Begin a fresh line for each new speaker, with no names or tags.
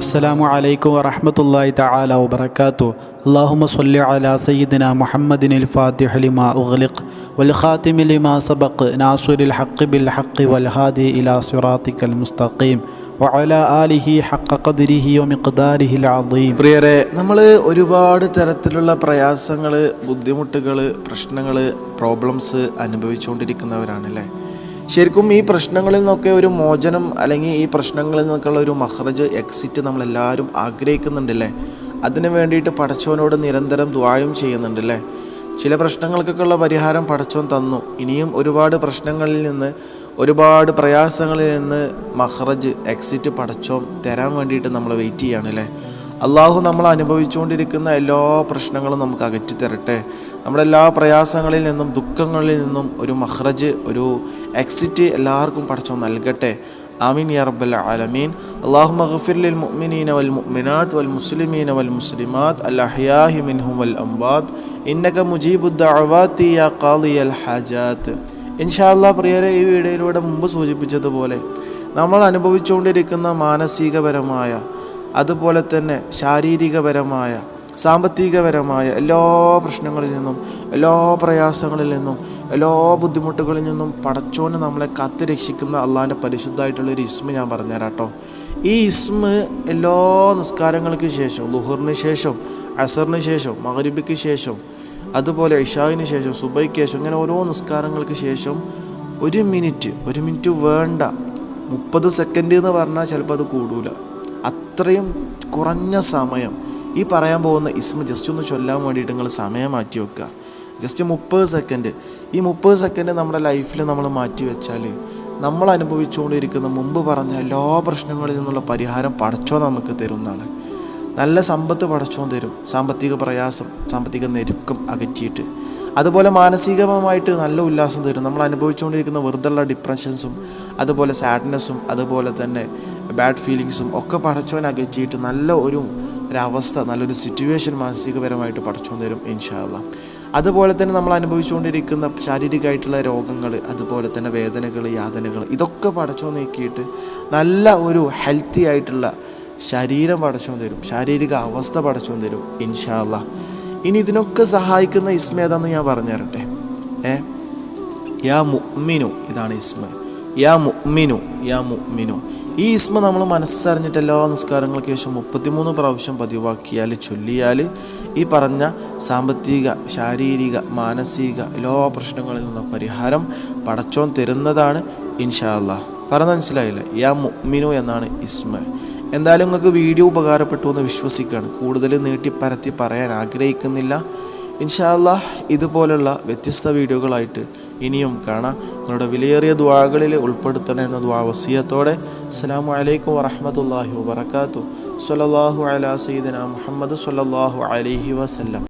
അസ്സാം വലൈക്കും വറഹമത്തല്ലാഹി തആല വാത്തു അള്ളാഹുമ സല്ലി അലാ സയ്യിദിന മുഹമ്മദിൻ അൽ ഫാത്തിഹ ലിമാ ഉഗ്ലിഖ് വൽ ഖാതിമി ലിമാ സബഖ് നാസുരിൽ ഹഖ് ബിൽ ഹഖ് വൽ ഹാദി ഇലാ സിറാത്തിക്കൽ മുസ്തഖീം വഅല ആലിഹി ഹഖ ഖദ്രിഹി വമിഖ്ദാരിഹി അൽഅദീം
പ്രിയരെ നമ്മൾ ഒരുപാട് തരത്തിലുള്ള പ്രയാസങ്ങൾ ബുദ്ധിമുട്ടുകൾ പ്രശ്നങ്ങൾ പ്രോബ്ലംസ് അനുഭവിച്ചുകൊണ്ടിരിക്കുന്നവരാണല്ലേ ശരിക്കും ഈ പ്രശ്നങ്ങളിൽ നിന്നൊക്കെ ഒരു മോചനം അല്ലെങ്കിൽ ഈ പ്രശ്നങ്ങളിൽ നിന്നൊക്കെയുള്ള ഒരു മഹ്റജ് എക്സിറ്റ് നമ്മളെല്ലാവരും ആഗ്രഹിക്കുന്നുണ്ടല്ലേ? അതിനു വേണ്ടിയിട്ട് പടച്ചോനോട് നിരന്തരം ദ്വായും ചെയ്യുന്നുണ്ടല്ലേ? ചില പ്രശ്നങ്ങൾക്കൊക്കെ ഉള്ള പരിഹാരം പടച്ചോൻ തന്നു. ഇനിയും ഒരുപാട് പ്രശ്നങ്ങളിൽ നിന്ന് ഒരുപാട് പ്രയാസങ്ങളിൽ നിന്ന് മഹ്റജ് എക്സിറ്റ് പടച്ചോൻ തരാൻ വേണ്ടിയിട്ട് നമ്മൾ വെയിറ്റ് ചെയ്യുകയാണല്ലേ അള്ളാഹു നമ്മൾ അനുഭവിച്ചുകൊണ്ടിരിക്കുന്ന എല്ലാ പ്രശ്നങ്ങളും നമുക്ക് അകറ്റി തരട്ടെ. നമ്മുടെ എല്ലാ പ്രയാസങ്ങളിൽ നിന്നും ദുഃഖങ്ങളിൽ നിന്നും ഒരു മഹ്റജ് ഒരു എക്സിറ്റ് എല്ലാവർക്കും പഠിച്ചു നൽകട്ടെ. ആമീൻ യാ റബ്ബൽ ആലമീൻ. അള്ളാഹു മഹഫിർ ലിൽ മുഅ്മിനീന വൽ മുഅ്മിനാത്ത് വൽ മുസ്ലിമീന വൽ മുസ്ലിമാത്ത് അൽ മിൻഹു വൽ അംബാദ്. ഇന്നക മുജീബുദ് ദഅവാതി യാ ഖാദിയൽ ഹാജാത്ത് ഇൻഷാല്ലാ പ്രിയരെ ഈ വീഡിയോയിലൂടെ മുമ്പ് സൂചിപ്പിച്ചതുപോലെ നമ്മൾ അനുഭവിച്ചുകൊണ്ടിരിക്കുന്ന മാനസികപരമായ അതുപോലെ തന്നെ ശാരീരികപരമായ സാമ്പത്തികപരമായ എല്ലാ പ്രശ്നങ്ങളിൽ നിന്നും എല്ലാ പ്രയാസങ്ങളിൽ നിന്നും എല്ലാ ബുദ്ധിമുട്ടുകളിൽ നിന്നും പടച്ചോന് നമ്മളെ കത്തി രക്ഷിക്കുന്ന അള്ളാഹിന്റെ പരിശുദ്ധമായിട്ടുള്ളൊരു ഇസ്മ ഞാൻ പറഞ്ഞുതരാം കേട്ടോ ഈ ഇസ്മ എല്ലാ നിസ്കാരങ്ങൾക്ക് ശേഷം ലുഹറിന് ശേഷം അസറിന് ശേഷം മകരിബിക്ക് ശേഷം അതുപോലെ ഇഷാവിന് ശേഷം സുബൈക്ക് ശേഷം ഇങ്ങനെ ഓരോ നിസ്കാരങ്ങൾക്ക് ശേഷം ഒരു മിനിറ്റ് ഒരു മിനിറ്റ് വേണ്ട. മുപ്പത് സെക്കൻഡ് എന്ന് പറഞ്ഞാൽ ചിലപ്പോൾ അത് കൂടൂല. അത്രയും കുറഞ്ഞ സമയം. ഈ പറയാൻ പോകുന്ന ഇസ്മ ജസ്റ്റ് ഒന്ന് ചൊല്ലാൻ വേണ്ടിയിട്ട് നിങ്ങൾ സമയം മാറ്റി വെക്കുക. ജസ്റ്റ് മുപ്പത് സെക്കൻഡ് ഈ മുപ്പത് സെക്കൻഡ് നമ്മുടെ ലൈഫിൽ നമ്മൾ മാറ്റി വെച്ചാൽ നമ്മൾ അനുഭവിച്ചുകൊണ്ടിരിക്കുന്ന മുമ്പ് പറഞ്ഞ എല്ലാ പ്രശ്നങ്ങളിൽ നിന്നുള്ള പരിഹാരം പടച്ചോ നമുക്ക് തരുന്നതാണ് നല്ല സമ്പത്ത് പഠിച്ചോ തരും. സാമ്പത്തിക പ്രയാസം സാമ്പത്തിക ഞെരുക്കം അകറ്റിയിട്ട്. അതുപോലെ മാനസികമായിട്ട് നല്ല ഉല്ലാസം തരും. നമ്മൾ അനുഭവിച്ചുകൊണ്ടിരിക്കുന്ന വെറുതെയുള്ള ഡിപ്രഷൻസും അതുപോലെ സാഡ്നെസ്സും അതുപോലെ തന്നെ ബാഡ് ഫീലിങ്സും ഒക്കെ പടച്ചോൻ അകറ്റിയിട്ട് നല്ല ഒരു ഒരവസ്ഥ നല്ലൊരു സിറ്റുവേഷൻ മാനസികപരമായിട്ട് പടച്ചോൻ തരും ഇൻഷാല്ല അതുപോലെ തന്നെ നമ്മൾ അനുഭവിച്ചുകൊണ്ടിരിക്കുന്ന ശാരീരികമായിട്ടുള്ള രോഗങ്ങൾ അതുപോലെ തന്നെ വേദനകൾ യാതനകൾ ഇതൊക്കെ പടച്ചു നീക്കിയിട്ട് നല്ല ഒരു ഹെൽത്തി ആയിട്ടുള്ള ശരീരം പടച്ചു തരും. ശാരീരിക അവസ്ഥ പടച്ചു തരും ഇൻഷാല്ല ഇനി ഇതിനൊക്കെ സഹായിക്കുന്ന ഇസ്മ ഏതാന്ന് ഞാൻ പറഞ്ഞു തരട്ടെ ഏ? യാ മുഅ്മിനു ഇതാണ് ഇസ്മ. യാ മുഅ്മിനു യാ മുഅ്മിനു. ഈ ഇസ്മ നമ്മൾ മനസ്സറിഞ്ഞിട്ട് എല്ലാ നിസ്കാരങ്ങൾക്ക് ശേഷം മുപ്പത്തിമൂന്ന് പ്രാവശ്യം പതിവാക്കിയാൽ ചൊല്ലിയാൽ ഈ പറഞ്ഞ സാമ്പത്തിക ശാരീരിക മാനസിക എല്ലാ പ്രശ്നങ്ങളിൽ നിന്നും പരിഹാരം പടച്ചോൻ തരുന്നതാണ് ഇൻഷാ അല്ലാ പറഞ്ഞ മനസ്സിലായില്ല? യാ മുഅ്മിനു എന്നാണ് ഇസ്മ. എന്തായാലും നിങ്ങൾക്ക് വീഡിയോ ഉപകാരപ്പെട്ടു എന്ന് വിശ്വസിക്കുകയാണ്. കൂടുതൽ നീട്ടി പരത്തി പറയാൻ ആഗ്രഹിക്കുന്നില്ല. ഇൻഷാല്ല ഇതുപോലുള്ള വ്യത്യസ്ത വീഡിയോകളായിട്ട് ഇനിയും കാണാം. നിങ്ങളുടെ വിലയേറിയ ദ്വാകളിൽ ഉൾപ്പെടുത്തണേ എന്ന ദ്വാ വസീയത്തോടെ. അസ്സാം വലൈക്കും വറഹമത്തല്ലാഹി വാബർക്കാത്തു സല്ലാഹു അലാ സീദന മുഹമ്മദ് സല്ലാഹു അലഹി വസല്ലം.